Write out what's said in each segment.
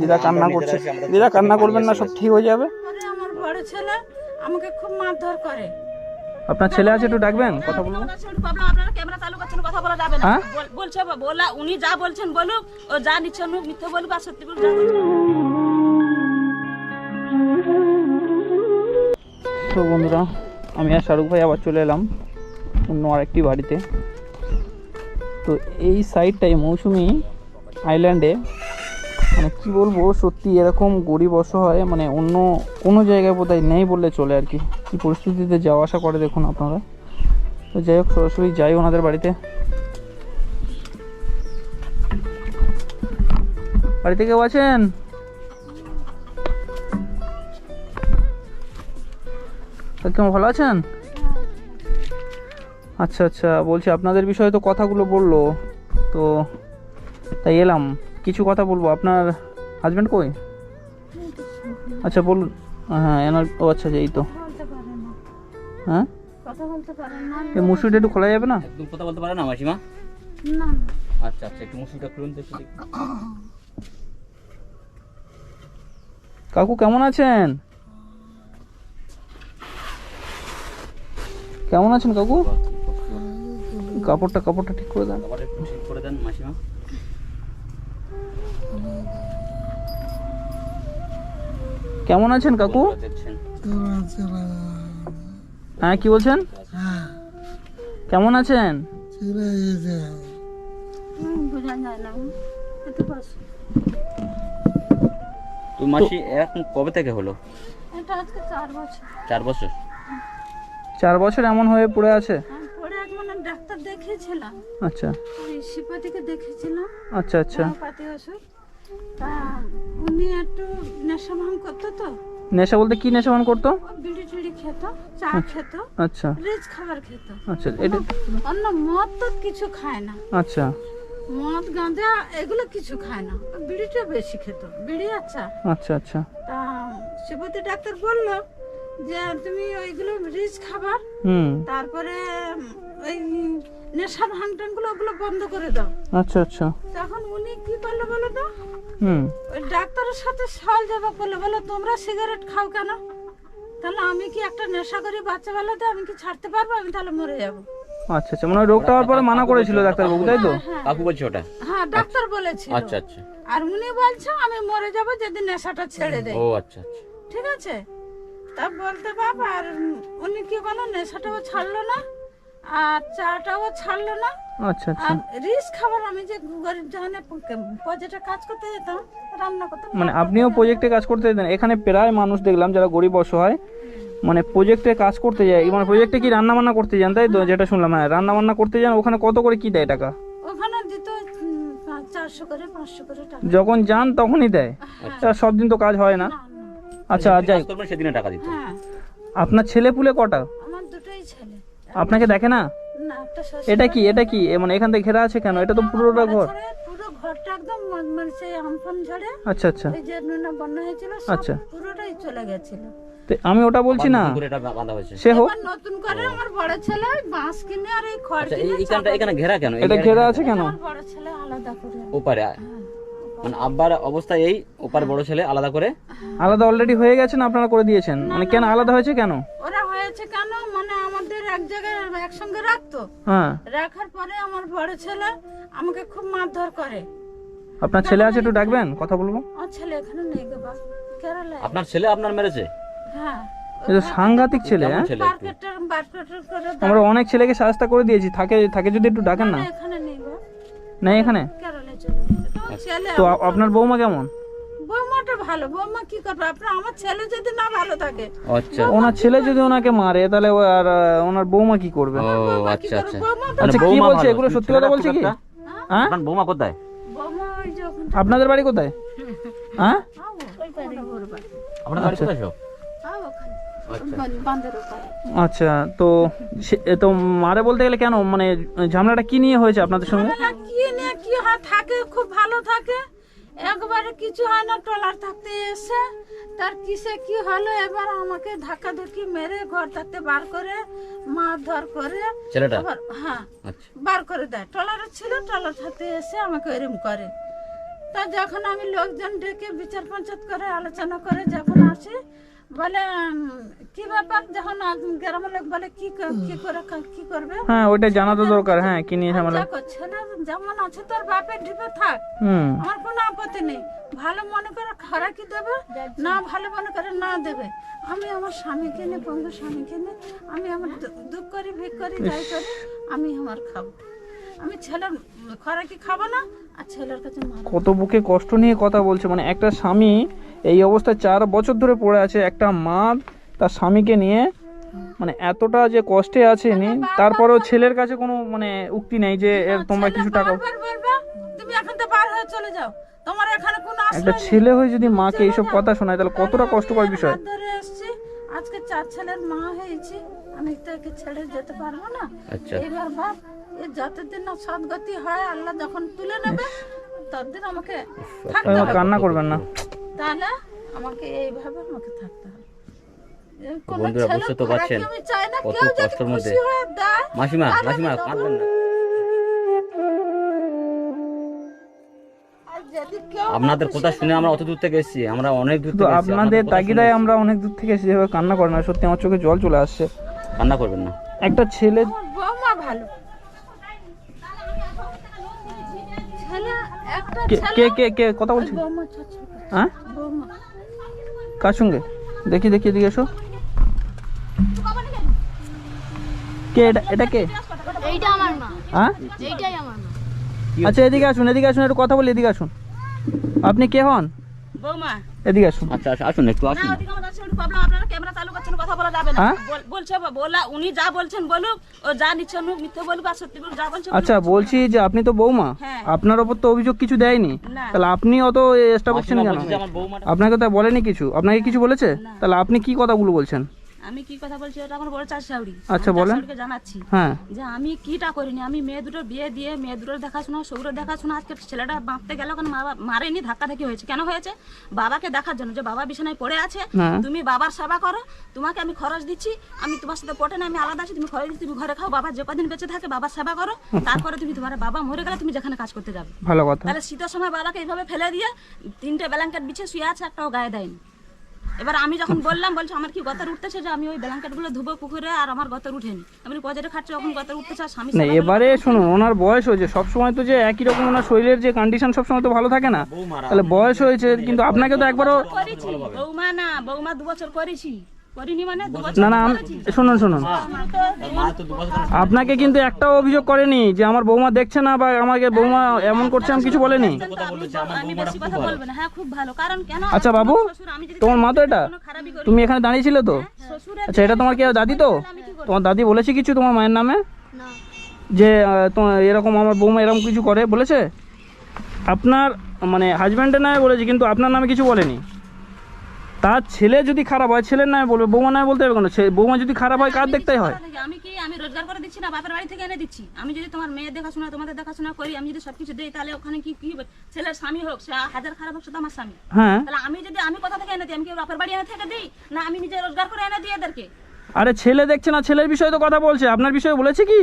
দিদা কান্না করছে। দিদা কান্না করবেন না সব ঠিক হয়ে যাবে? আমার বড় ছেলে আমাকে খুব মারধর করে। আপনার ছেলে আছে একটু ডাকবেন কথা বলব আপনারা ক্যামেরা চালু করছেন কথা বলা যাবে না। হ্যাঁ? বলছে বলা উনি যা বলছেন বলুক ও যা নিচ্ছে নুক মিথ্যে বলুক আর সত্যি বলুক। তো বন্ধুরা আমি আর শাহরুখ ভাই আবার চলে এলাম অন্য আরেকটি বাড়িতে। তো এই সাইডটাই মৌসুমি আইল্যান্ডে মানে কি বলব, সত্যি এরকম গরিব অসহায় মানে অন্য কোনো জায়গায় বোধহয় নেই বললে চলে আর কি। কী পরিস্থিতিতে যাওয়া আসা করে দেখুন আপনারা। তো যাই হোক, সরাসরি যাই ওনাদের বাড়িতে। বাড়িতে কেউ আছেন? কেমন ভালো আছেন? আচ্ছা আচ্ছা বলছি আপনাদের বিষয়ে তো কথাগুলো বলল। তো তাই এলাম। কিছু কথা বলব? আপনার হাজব্যান্ড কই? আচ্ছা বলুন। হ্যাঁ এনার ও আচ্ছা এই তো। হ্যাঁ? কথা বলতে পারে না এই মুসুরিটা একটু খোলা যাবে না? একদম কথা বলতে পারে না মাসিমা? না। আচ্ছা আচ্ছা একটু মুসুরটা খুলুন তো দেখি। কাকু কেমন আছেন? কেমন আছেন কাকু? কাপড়টা কাপড়টা ঠিক করে দেন। একটু ঠিক করে দেন মাসিমা। কেমন আছেন কাকু? হ্যাঁ কি বলছেন? কেমন আছেন? হুম, বোঝা যায় না এত বস তো মাসি এখন কবে থেকে হলো? চার বছর। চার বছর এমন হয়ে পড়ে আছে? আমি পরে এক মানে ডাক্তার দেখিয়েছিলাম। আচ্ছা দেখেছিলাম আচ্ছা আচ্ছা উনি একটু নেশা ভাঙ করতো তো। নেশা বলতে কি নেশা মান করতো? বিড়ি টিড়ি খেত চা খেত আচ্ছা। রিচ খাবার খেত। আচ্ছা এটা অন্য মদ তো কিছু খায় না। আচ্ছা। মদ গাঁজা এগুলো কিছু খায় না। বিড়িটা বেশি খেত বিড়ি আচ্ছা আচ্ছা আচ্ছা। তা শিবতী ডাক্তার বলল যে তুমি ওইগুলো রিচ খাবার হুম। তারপরে ওই নেশা ভাঙ টাঙগুলো ওগুলো বন্ধ করে দাও। আচ্ছা আচ্ছা। তখন উনি কি করল বলো তো? হুম। ওই ডাক্তারের সাথে সল জবাব করল বলো তোমরা সিগারেট খাও কেন? তাহলে আমি কি একটা নেশা করি বাচ্চা বেলাতে আমি কি ছাড়তে পারব? আমি তাহলে মরে যাব। আচ্ছা আচ্ছা। মানে রোগটা হওয়ার পরে মানা করেছিল ডাক্তারবাবু তাই তো? হ্যাঁ কাকু বলছে ওটা? হ্যাঁ ডাক্তার বলেছিল। আচ্ছা আচ্ছা। আর উনি বলছে আমি মরে যাব যদি নেশাটা ছেড়ে দেয়। ও আচ্ছা আচ্ছা। ঠিক আছে? তা বলতে বাবা আর উনি কি বলো নেশাটাও ছাড়লো না। আর চাটাও ছাড়লো না। আচ্ছা আচ্ছা। আর রিস খাবার আমি যে গরিব জাহানে পজেটা কাজ করতে যেতাম রান্না করতাম মানে আপনিও প্রজেক্টে কাজ করতে যেতেন। এখানে প্রায় মানুষ দেখলাম যারা গরিব অসহায় মানে প্রজেক্টে কাজ করতে যায়। মানে প্রজেক্টে কি রান্না বান্না করতে যান তাই তো? যেটা শুনলাম হ্যাঁ রান্না বান্না করতে যান ওখানে কত করে কি দেয় টাকা? ওখানে দিত চারশো করে পাঁচশো করে টাকা। যখন যান তখনই দেয়? তা সব দিন তো কাজ হয় না। আচ্ছা যাই সেদিনে টাকা দিতে। হ্যাঁ। আপনার ছেলে পুলে কটা? আমার দুটোই ছেলে। আপনাকে দেখে না? এটা কি এটা কি? এ মানে এখান থেকে ঘেরা আছে কেন? এটা তো পুরোটা ঘর। পুরো ঘরটা একদম মানে সেই আমফান ঝড়ে। আচ্ছা আচ্ছা। ওই যে নুনা বন্যা হয়েছিল আচ্ছা। পুরোটাই চলে গেছিল। তো আমি ওটা বলছি না। নতুন করে এটা বাঁধা হয়েছে। সে হোক। নতুন করে আমার বড় ছেলে বাঁশ কিনে আর এই খড় আচ্ছা এই এখানে ঘেরা কেন? এটা ঘেরা আছে কেন? বড় ছেলে আলাদা করে। ওপারে মানে আব্বার অবস্থা এই ওপার বড় ছেলে আলাদা করে? আলাদা অলরেডি হয়ে গেছে না আপনারা করে দিয়েছেন? মানে কেন আলাদা হয়েছে কেন? ওরা হয়েছে কেন? মানে এক জায়গায় একসঙ্গে রাখতো। হ্যাঁ। রাখার পরে আমার বড় ছেলে আমাকে খুব মারধর করে। আপনার ছেলে আছে একটু ডাকবেন কথা বলব? আমার ছেলে এখানে নেই গো বা কেরালায় আপনার ছেলে আপনার মেরেছে হ্যাঁ। তো সাংঘাতিক ছেলে হ্যাঁ? আমরা অনেক ছেলেকে সাজটা করে দিয়েছি থাকে থাকে যদি একটু ডাকেন না। দাও, এখানে নেই গো। নেই এখানে? কেরালায় চলে গেছে তো আমার ছেলে তো আ- আপনার বৌমা কেমন? ভালো। বৌমা কি করবে? আপনার আমার ছেলে যদি না ভালো থাকে। আচ্ছা। ওনার ছেলে যদি ওনাকে মারে তাহলে ও আর ওনার বৌমা কি করবে? ও আচ্ছা আচ্ছা। মানে আচ্ছা কি বলছে? এগুলো সত্যি কথা বলছে কি? খুব হ্যাঁ? আপনার বৌমা কোথায়? বৌমা ওই যে ওখানে আপনাদের বাড়ি কোথায়? হ্যাঁ? ওই পারে আপনার বাড়ি কোথায় সব? আও ওখানে। আচ্ছা। বান- বাঁধের ওপারে। আচ্ছা তো সে- এ তো মারে বলতে গেলে কেন? মানে ঝামেলাটা কি নিয়ে হয়েছে আপনাদের সঙ্গে? না, কি নিয়ে কি হয়? থাকে খুব ভালো থাকে। একবারে কিছু হয় না টলার থাকতে এসে তার কিসে কি হলো? এবার আমাকে ধাক্কা ধুকি মেরে ঘর থাকতে বার করে মারধর করে ছেলেটা? হ্যাঁ আচ্ছা। বার করে দেয়। টলার ছিল টলার থাকতে এসে আমাকে এরম করে। তা যখন আমি লোকজন ডেকে বিচার পঞ্চায়েত করে আলোচনা করে যখন আসি বলে কি ব্যাপার? যখন গ্রামের লোক বলে কি ক- কি করে কা- করবে? হ্যাঁ ওইটা জানা তো দরকার হ্যাঁ কি নিয়ে ঝামেলা? দেখো ছেলে যেমন আছে তোর বাপের ঢিপে থাক। আমার কোনো আপত্তি নেই। ভালো মনে করে কি দেবে? না ভালো মনে করে না দেবে। আমি আমার স্বামীকে নিয়ে পঙ্গু স্বামীকে নিয়ে আমি আমার দুঃখ করি ভিক করি যাই করি আমি আমার খাব। আমি ছেলের খাব না? আর ছেলের কাছে কত বুকে কষ্ট নিয়ে কথা বলছে। মানে একটা স্বামী এই অবস্থায় চার বছর ধরে পড়ে আছে একটা মা তার স্বামীকে নিয়ে মানে এতটা যে কষ্টে আছে নি তারপরেও ছেলের কাছে কোনো মানে উক্তি নেই যে এর তোমরা কিছু টাকা তুমি এখন তো বার হয়ে চলে যাও। তোমার এখানে কোনো একটা ছেলে হয়ে যদি মাকে এইসব কথা শোনায় তাহলে কতটা কষ্টকর বিষয়? আজকে চার ছেলের মা হয়েছি। আমি তো একে ছেড়ে যেতে পারব না। আচ্ছা। এবার বাপ এ যতদিন না সদ্গতি হয় আল্লাহ যখন তুলে নেবে ততদিন আমাকে কান্না করবেন না। তাহলে আমাকে এইভাবে আমাকে থাকতে হবে। বন্ধুরা বুঝতে তো পারছেন আমি চাই না কত কষ্টের মধ্যে। হয়ে মাসিমা মাসিমা কাঁদবেন না। আপনাদের কথা শুনে আমরা অত দূর থেকে এসেছি আমরা অনেক দূর তো থেকে আপনাদের তাগিদায় আমরা অনেক দূর থেকে এসে যেভাবে কান্না করেন না সত্যি আমার চোখে জল চলে আসছে। কান্না করবেন না। একটা ছেলে বৌমা ভালো। ছেলে একটা কে- ছেলে কে কে কে কথা বলছেন হ্যাঁ? বৌমা। কার সঙ্গে? দেখি দেখি এদিকে এসো। কে এটা এটা কে? এইটা আমার মা। হ্যাঁ? এইটাই আমার মা। আচ্ছা এদিকে আসুন এদিকে আসুন একটু কথা বলি এদিকে আসুন। আপনি কে হন? বৌমা। এদিকে আসুন। আচ্ছা আচ্ছা, আসুন একটু আসুন। ওদিকে আমাদের আছে প্রবলেম আপনারা ক্যামেরা চালু করছেন কথা বলা যাবে না। হ্যাঁ? বলছে বলা উনি যা বলছেন বলুক ও যা নিচ্ছেন মিথ্যে বলুক আর সত্যি বলুক যা বলছে আচ্ছা বলছি যে আপনি তো বৌমা হ্যাঁ। আপনার ওপর তো অভিযোগ কিছু দেয়নি। তাহলে আপনি অত চেষ্টা করছেন কেন? আপনাকে তো বলেনি কিছু। আপনাকে কিছু বলেছে? তাহলে আপনি কি কথাগুলো বলছেন? আমি কি কথা বলছি? ওটা আমার বড় চাষ আচ্ছা, বলেন। জানাচ্ছি হ্যাঁ। যে আমি কিটা করিনি? আমি মেয়ে দুটোর বিয়ে দিয়ে মেয়ে দুটোর দেখাশোনা সৌরের দেখাশোনা আজকে ছেলেটা বাঁধতে গেল কেন? মা মারেনি ধাক্কা ধাক্কি হয়েছে। কেন হয়েছে? বাবাকে দেখার জন্য। যে বাবা বিছানায় পড়ে আছে হ্যাঁ। তুমি বাবার সেবা করো তোমাকে আমি খরচ দিচ্ছি আমি তোমার সাথে পটে না আমি আলাদা আছি তুমি খরচ দিচ্ছি তুমি ঘরে খাও বাবা যে কদিন বেঁচে থাকে বাবার সেবা করো তারপরে তুমি তোমার বাবা মরে গেলে তুমি যেখানে কাজ করতে যাবে। ভালো কথা। তাহলে শীতের সময় বাবাকে এইভাবে ফেলে দিয়ে তিনটে ব্ল্যাঙ্কেট বিছিয়ে শুয়ে আছে একটাও গায়ে দেয়নি। এবার আমি যখন বললাম বলছে আমার কি গতর উঠতেছে যে আমি ওই ব্ল্যাঙ্কেটগুলো ধুবো পুকুরে আর আমার গতর উঠেনি আমি পজেটে খাচ্ছে যখন গতর উঠতেছে আর স্বামী না এবারে শুনুন ওনার বয়স হয়েছে সব সময় তো যে একই রকম ওনার শরীরের যে কন্ডিশন সবসময় তো ভালো থাকে না তাহলে বয়স হয়েছে কিন্তু আপনাকে তো একবারও করেছি বৌমা না বৌমা দু বছর করেছি মানে না না আম- শুনুন শুনুন। আপনাকে কিন্তু একটাও অভিযোগ করেনি যে আমার বৌমা দেখছে না বা আমাকে বৌমা এমন করছে আমি কিছু বলেনি? হ্যাঁ খুব ভালো। কারণ কেন আচ্ছা বাবু তোমার মা তো এটা? তুমি এখানে দাঁড়িয়েছিলে তো? আচ্ছা এটা তোমার কি দাদি তো? তোমার দাদি বলেছে কিছু তোমার মায়ের নামে? যে তোমার এরকম আমার বৌমা এরকম কিছু করে বলেছে? আপনার মানে হাজব্যান্ডের নামে বলেছে কিন্তু আপনার নামে কিছু বলেনি? তার ছেলে যদি খারাপ হয় ছেলের নামে বলবে বৌমা নামে বলতে হবে কেন? বৌমা যদি খারাপ হয় কার আমি দেখতেই হয়? আমি কি আমি রোজগার করে দিচ্ছি না? বাপের বাড়ি থেকে এনে দিচ্ছি। আমি যদি তোমার মেয়ের দেখাশোনা তোমাদের দেখাশোনা করি আমি যদি সবকিছু দিই তাহলে ওখানে কি কি ছেলের স্বামী হোক সে হাজার খারাপ হোক সেটা আমার স্বামী। হ্যাঁ। তাহলে আমি যদি আমি কোথা থেকে এনে দিই? আমি কি বাপের বাড়ি এনে থেকে দিই? না আমি নিজে রোজগার করে এনে দিই এদেরকে? আরে ছেলে দেখছে না ছেলের বিষয়ে তো কথা বলছে। আপনার বিষয়ে বলেছে কি?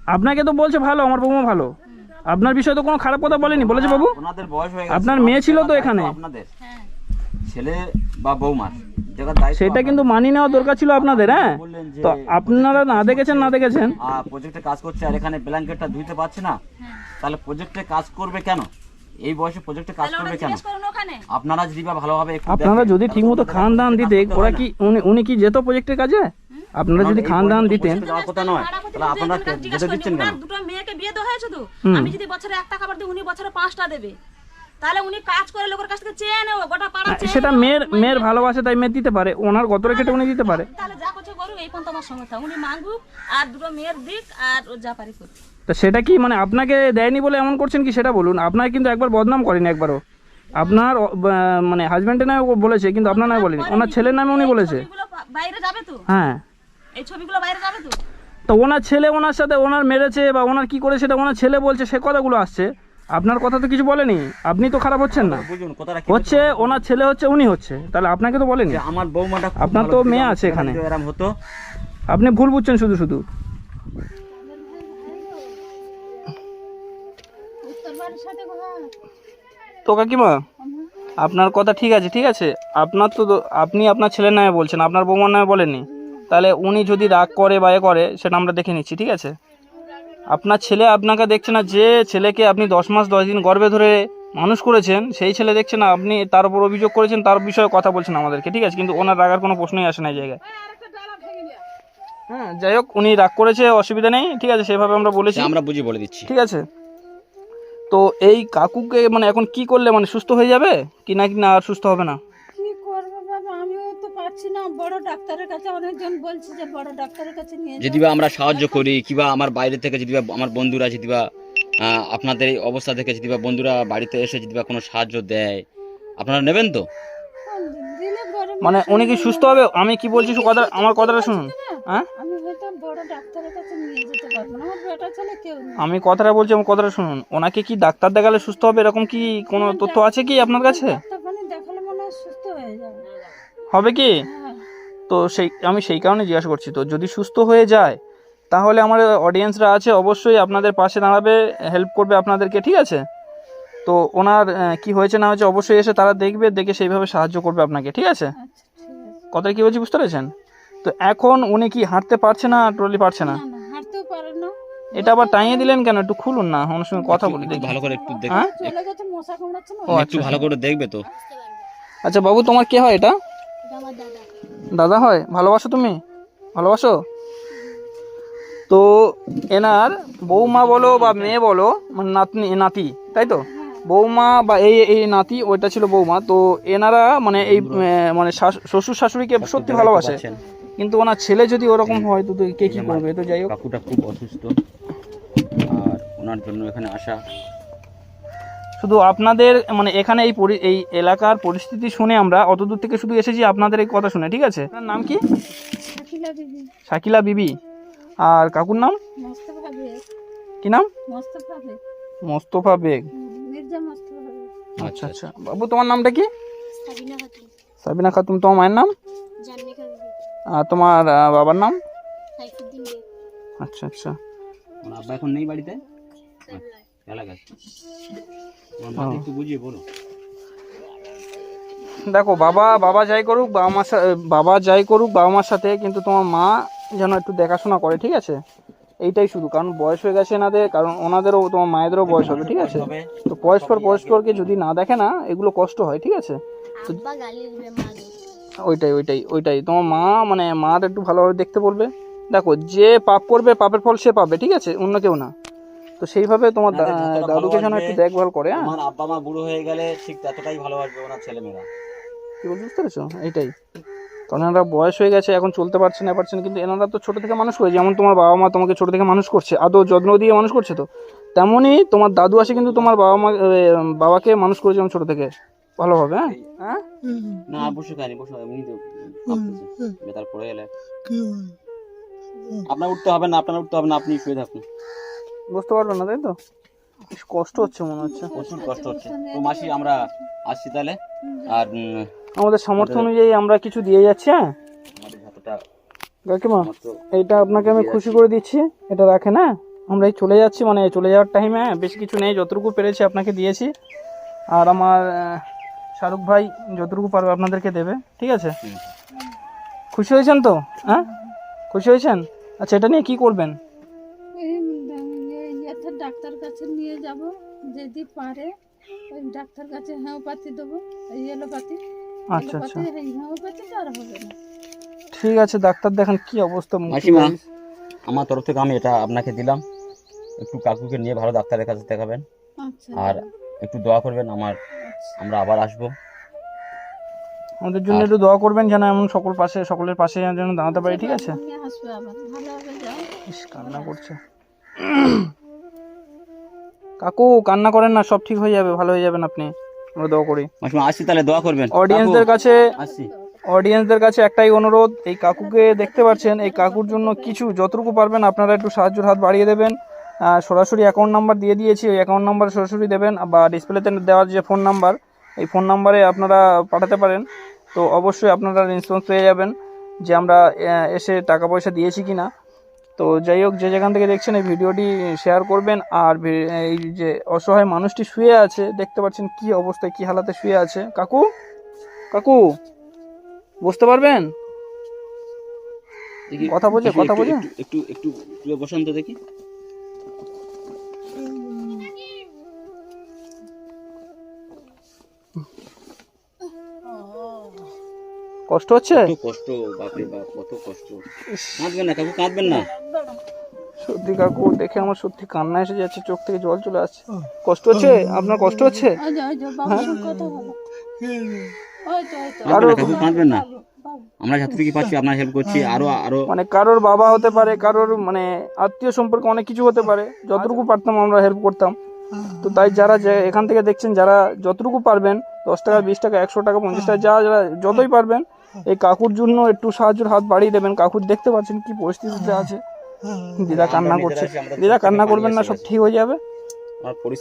আপনাকে তো বলছে ভালো আমার বৌমা ভালো। আপনার বিষয়ে তো কোনো খারাপ কথা বলেনি। বলেছে বাবু ওনাদের বয়স হয়ে গেছে আপনার মেয়ে ছিল তো এখানে? আপনাদের। হ্যাঁ। ছেলে বা বৌমার সেটা কিন্তু মানিয়ে নেওয়া দরকার ছিল আপনাদের হ্যাঁ? তো আপনারা না দেখেছেন না দেখেছেন? আর প্রজেক্টে কাজ করছে আর এখানে ব্ল্যাঙ্কেটটা ধুইতে পারছে না? তাহলে প্রজেক্টে কাজ করবে কেন? এই বয়সে প্রজেক্টে কাজ করবে কেন? জিজ্ঞেস করুন ওখানে। আপনারা যদি বা ভালোভাবে একটু আপনারা যদি ঠিকমতো খান দান দিতে ওরা কি উনি উনি কি যেত প্রজেক্টের কাজে? আপনারা যদি খান দান দিতেন। কথা নয়। তাহলে আপনারা যেতে দিচ্ছেন কেন? দুটো মেয়েকে বিয়ে দেওয়া হয়েছে তো। আমি যদি বছরে একটা খাবার দিই উনি বছরে পাঁচটা দেবে। তাহলে উনি কাজ করে লোকের কাছ থেকে চেয়ে নেব গোটা পাড়া সেটা মেয়ের মেয়ের ভালোবাসে তাই মেয়ে দিতে পারে ওনার গত রেখেটা উনি দিতে পারে। তাহলে যা করছে করুক এই পর্যন্ত আমার সঙ্গে থাক। উনি মাগুক আর দুটো মেয়ের দিক আর যা পারি করুক। তা সেটা কি মানে আপনাকে দেয়নি বলে এমন করছেন কি সেটা বলুন। আপনার কিন্তু একবার বদনাম করেনি একবারও। আপনার মানে হাজব্যান্ডের নামে ও বলেছে কিন্তু আপনার নামে বলেনি। ওনার ছেলের নামে উনি বলেছে। বাইরে যাবে তো? হ্যাঁ। এই ছবিগুলো বাইরে যাবে তো? তো ওনার ছেলে ওনার সাথে ওনার মেরেছে বা ওনার কি করে সেটা ওনার ছেলে বলছে সে কথাগুলো আসছে। আপনার কথা তো কিছু বলেনি। আপনি তো খারাপ হচ্ছেন না। বুঝুন কথাটা কি হচ্ছে ওনার ছেলে হচ্ছে উনি হচ্ছে। তাহলে আপনাকে তো বলেনি। আমার বৌমাটা খুব আপনার ভালো তো ছিল, মেয়ে আছে এখানে। যদি এরম হতো। আপনি ভুল বুঝছেন শুধু শুধু। উত্তর বাড়ির সাথে ঘর তো কাকিমা আপনার কথা ঠিক আছে ঠিক আছে? আপনার তো দো- আপনি আপনার ছেলের নামে বলছেন আপনার বৌমার নামে বলেননি। তাহলে উনি যদি রাগ করে বা এ করে সেটা আমরা দেখে নিচ্ছি ঠিক আছে? আপনার ছেলে আপনাকে দেখছে না যে ছেলেকে আপনি দশ মাস দশ দিন গর্বে ধরে মানুষ করেছেন সেই ছেলে দেখছে না আপনি তার উপর অভিযোগ করেছেন তার বিষয়ে কথা বলছেন আমাদেরকে ঠিক আছে? কিন্তু ওনার রাগার কোনো প্রশ্নই আসে না এই জায়গায়। হ্যাঁ যাই হোক উনি রাগ করেছে অসুবিধা নেই ঠিক আছে? সেভাবে আমরা বলেছি। আমরা বুঝি বলে দিচ্ছি। ঠিক আছে? তো এই কাকুকে মানে এখন কি করলে মানে সুস্থ হয়ে যাবে? কি না কি না আর সুস্থ হবে না? আমিও না। বড় ডাক্তারের কাছে অনেকজন বলছে যে বড় ডাক্তারের কাছে নিয়ে যদি বা আমরা সাহায্য করি কিবা আমার বাইরে থেকে যদি বা আমার বন্ধুরা যদি বা আপনাদের এই অবস্থা থেকে যদি বা বন্ধুরা বাড়িতে এসে যদি বা কোনো সাহায্য দেয় আপনারা নেবেন তো? মানে উনি কি সুস্থ হবে? আমি কি বলছি কথা আমার কথাটা শুনুন। হ্যাঁ? আমি হয়তো বড় ডাক্তারের কাছে নিয়ে যেতে পারব না। আমার বেটা ছেলে কেউ নেই। আমি কথাটা বলছি আমার কথাটা শুনুন। ওনাকে কি ডাক্তার দেখালে সুস্থ হবে? এরকম কি কোনো তথ্য আছে কি আপনার কাছে ডাক্তার পানি দেখালে মনে হয় সুস্থ হয়ে যাবে হবে কি? হ্যাঁ। তো সেই আমি সেই কারণে জিজ্ঞাসা করছি তো যদি সুস্থ হয়ে যায় তাহলে আমার অডিয়েন্সরা আছে অবশ্যই আপনাদের পাশে দাঁড়াবে হেল্প করবে আপনাদেরকে ঠিক আছে? তো ওনার কি হয়েছে না হয়েছে অবশ্যই এসে তারা দেখবে দেখে সেইভাবে সাহায্য করবে আপনাকে ঠিক আছে? আচ্ছা ঠিক আছে। কথাটা কি বলছি বুঝতে পেরেছেন? তো এখন উনি কি হাঁটতে পারছে না ট্রলি পারছে না? না না হাঁটতেও পারে না। এটা আবার টাঙিয়ে দিলেন কেন? একটু খুলুন না ওনার সঙ্গে কথা বলি দেখি ভালো করে একটু হ্যাঁ আচ্ছা ভালো করে দেখবে তো। আচ্ছা বাবু তোমার কে হয় এটা? দাদা। হয়? ভালোবাসো তুমি? ভালোবাসো? তো এনার বৌমা বলো বা মেয়ে বলো মানে নাতনি নাতি তাই তো? বৌমা বা এই এই নাতি ওইটা ছিল বৌমা। তো এনারা মানে এই মানে শ্বশুর শাশুড়িকে সত্যি ভালোবাসে। কিন্তু ওনার ছেলে যদি ওরকম হয় তো তো কে কি করবে? তো যাই হোক। কাকুটা খুব অসুস্থ। আর ওনার জন্য এখানে আসা শুধু আপনাদের মানে এখানে এই পরি- এই এলাকার পরিস্থিতি শুনে আমরা অত দূর থেকে শুধু এসেছি আপনাদের এই কথা শুনে ঠিক আছে? আপনার নাম কি? শাকিলা বিবি। আর কাকুর নাম? মোস্তফা কি নাম? মোস্তফা বেগ। মোস্তফা বেগ। হুম, মির্জা মোস্তফা বেগ। আচ্ছা আচ্ছা। বাবু তোমার নামটা কি? সাবিনা খাতুন। তোমার মায়ের নাম? আর তোমার বাবার নাম? আচ্ছা আচ্ছা। আব্বা এখন নেই বাড়িতে? একটু বুঝিয়ে বলো। দেখো বাবা বাবা যাই করুক বাবা মার সাথে বাবা যাই করুক বাবা মার সাথে কিন্তু তোমার মা যেন একটু দেখাশোনা করে ঠিক আছে? এইটাই শুধু কারণ বয়স হয়ে গেছে এনাদের কারণ ওনাদেরও তোমার মায়েদেরও বয়স হবে ঠিক আছে? তো পরস্পর পরস্পরকে যদি না দেখে না এগুলো কষ্ট হয় ঠিক আছে? আব্বা গালি দিবে মা দিবে ওইটাই ওইটাই ওইটাই। তোমার মা মানে মার একটু ভালোভাবে দেখতে বলবে। দেখো যে পাপ করবে পাপের ফল সে পাবে ঠিক আছে? অন্য কেউ না। তো সেইভাবে তোমার দাদুকে যেন একটু দেখভাল করে হ্যাঁ? আমার আব্বা মা বুড়ো হয়ে গেলে ঠিক ততটাই ভালোবাসবে ওনার ছেলেমেয়েরা। কি বলতে বুঝতে পেরেছ? এইটাই। কারণ এনারা বয়স হয়ে গেছে এখন চলতে পারছে না পারছে না কিন্তু এনারা তো ছোট থেকে মানুষ করে যেমন তোমার বাবা মা তোমাকে ছোট থেকে মানুষ করছে আদৌ যত্ন দিয়ে মানুষ করছে তো? তেমনই তোমার দাদু আসে কিন্তু তোমার বাবা মা বাবাকে মানুষ করেছে যেমন ছোট থেকে। ভালোভাবে হ্যাঁ? হ্যাঁ? না বসে বসে এমনি বেতার পড়ে গেলে। আপনার উঠতে হবে না আপনার উঠতে হবে না আপনি শুয়ে থাকুন। বুঝতে পারবেন না তাই তো? কষ্ট হচ্ছে মনে হচ্ছে। প্রচুর কষ্ট হচ্ছে। তো মাসি আমরা আসছি তাহলে। আর আমাদের সামর্থ্য অনুযায়ী আমরা কিছু দিয়ে যাচ্ছি হ্যাঁ? কাকিমা এইটা আপনাকে আমি খুশি করে দিচ্ছি। এটা রাখেন হ্যাঁ? আমরা এই চলে যাচ্ছি মানে চলে যাওয়ার টাইমে বেশি কিছু নেই যতটুকু পেরেছি আপনাকে দিয়েছি। আর আমার শাহরুখ ভাই যতটুকু পারবে আপনাদেরকে দেবে ঠিক আছে? খুশি হয়েছেন তো? হ্যাঁ? খুশি হয়েছেন? আচ্ছা এটা নিয়ে কি করবেন? কাছে নিয়ে যাব যদি পারে ওই ডাক্তার কাছে হোমিওপ্যাথি দেবো এই এলোপ্যাথি আচ্ছা আচ্ছা। এই হোমিওপ্যাথি আর হবে না। ঠিক আছে ডাক্তার দেখান কি অবস্থা মাসিমা আমার তরফ থেকে আমি এটা আপনাকে দিলাম। একটু কাকুকে নিয়ে ভালো ডাক্তারের কাছে দেখাবেন। আচ্ছা। আর একটু দোয়া করবেন আমার আমরা আবার আসব। আমাদের জন্য একটু দোয়া করবেন যেন এমন সকল পাশে সকলের পাশে যেন দাঁড়াতে পারি ঠিক আছে? নিয়ে আসবে আবার ভালো হবে যাও। কান্না করছে। কাকু কান্না করেন না সব ঠিক হয়ে যাবে ভালো হয়ে যাবেন আপনি। আমরা দোয়া করি। মাসিমা আসছি তাহলে দোয়া করবেন। অডিয়েন্সদের কাছে আসছি। অডিয়েন্সদের কাছে একটাই অনুরোধ এই কাকুকে দেখতে পাচ্ছেন এই কাকুর জন্য কিছু যতটুকু পারবেন আপনারা একটু সাহায্যের হাত বাড়িয়ে দেবেন। সরাসরি অ্যাকাউন্ট নাম্বার দিয়ে দিয়েছি ওই অ্যাকাউন্ট নাম্বার সরাসরি দেবেন বা ডিসপ্লেতে দেওয়ার যে ফোন নাম্বার এই ফোন নাম্বারে আপনারা পাঠাতে পারেন। তো অবশ্যই আপনারা রেসপন্স পেয়ে যাবেন যে আমরা এসে টাকা পয়সা দিয়েছি কি না তো যাই হোক যে যেখান থেকে দেখছেন এই ভিডিওটি শেয়ার করবেন আর এই যে অসহায় মানুষটি শুয়ে আছে দেখতে পাচ্ছেন কি অবস্থায় কি হালাতে শুয়ে আছে। কাকু? কাকু? বুঝতে পারবেন? কথা বলছে কথা বলছে। বোঝে? একটু- একটু একটু তুলে তো দেখি। কষ্ট হচ্ছে? কত কষ্ট বাপরে বাপ কত কষ্ট। কাঁদবেন না কাকু কাঁদবেন না। সত্যি কাকু দেখে আমার সত্যি কান্না এসে যাচ্ছে চোখ থেকে জল চলে আসছে। কষ্ট হচ্ছে? আপনার কষ্ট হচ্ছে? ওই যে ওই যে বাবুর সঙ্গে কথা বলো। ওই তো ওই তো। কাঁদবেন না কাকু কাঁদবেন না। আমরা যতটুকু পাচ্ছি আপনার হেল্প করছি আরও আরও মানে কারোর বাবা হতে পারে কারোর মানে আত্মীয় সম্পর্কে অনেক কিছু হতে পারে যতটুকু পারতাম আমরা হেল্প করতাম। তো তাই যারা যে এখান থেকে দেখছেন যারা যতটুকু পারবেন দশ টাকা বিশ টাকা একশো টাকা পঞ্চাশ টাকা যা যারা যতই পারবেন এই কাকুর জন্য একটু সাহায্যের হাত বাড়িয়ে দেবেন। কাকুর দেখতে পাচ্ছেন কি পরিস্থিতিতে আছে। দিদা কান্না করছে। দিদা কান্না করবেন না সব ঠিক হয়ে যাবে।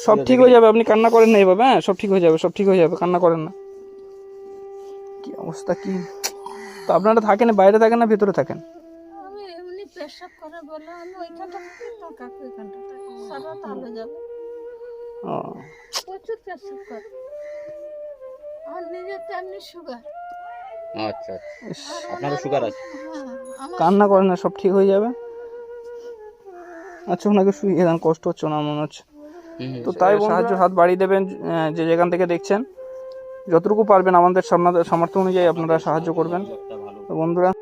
সব ঠিক হয়ে যাবে আপনি কান্না করেন না এভাবে হ্যাঁ? সব ঠিক হয়ে যাবে সব ঠিক হয়ে যাবে কান্না করেন না। কি অবস্থা কি? তো আপনারা থাকেন বাইরে থাকেন না ভেতরে থাকেন? ও। প্রচুর পেশাব করে। আমার নিজের তেমনি সুগার আচ্ছা আচ্ছা। আপনারও সুগার আছে? কান্না করেন না সব ঠিক হয়ে যাবে। আচ্ছা ওনাকে শুয়ে দেন কষ্ট হচ্ছে ওনার মনে হচ্ছে। তো তাই সাহায্য হাত বাড়িয়ে দেবেন যে যেখান থেকে দেখছেন। যতটুকু পারবেন আমাদের সামনে সামর্থ্য অনুযায়ী আপনারা সাহায্য করবেন। তো বন্ধুরা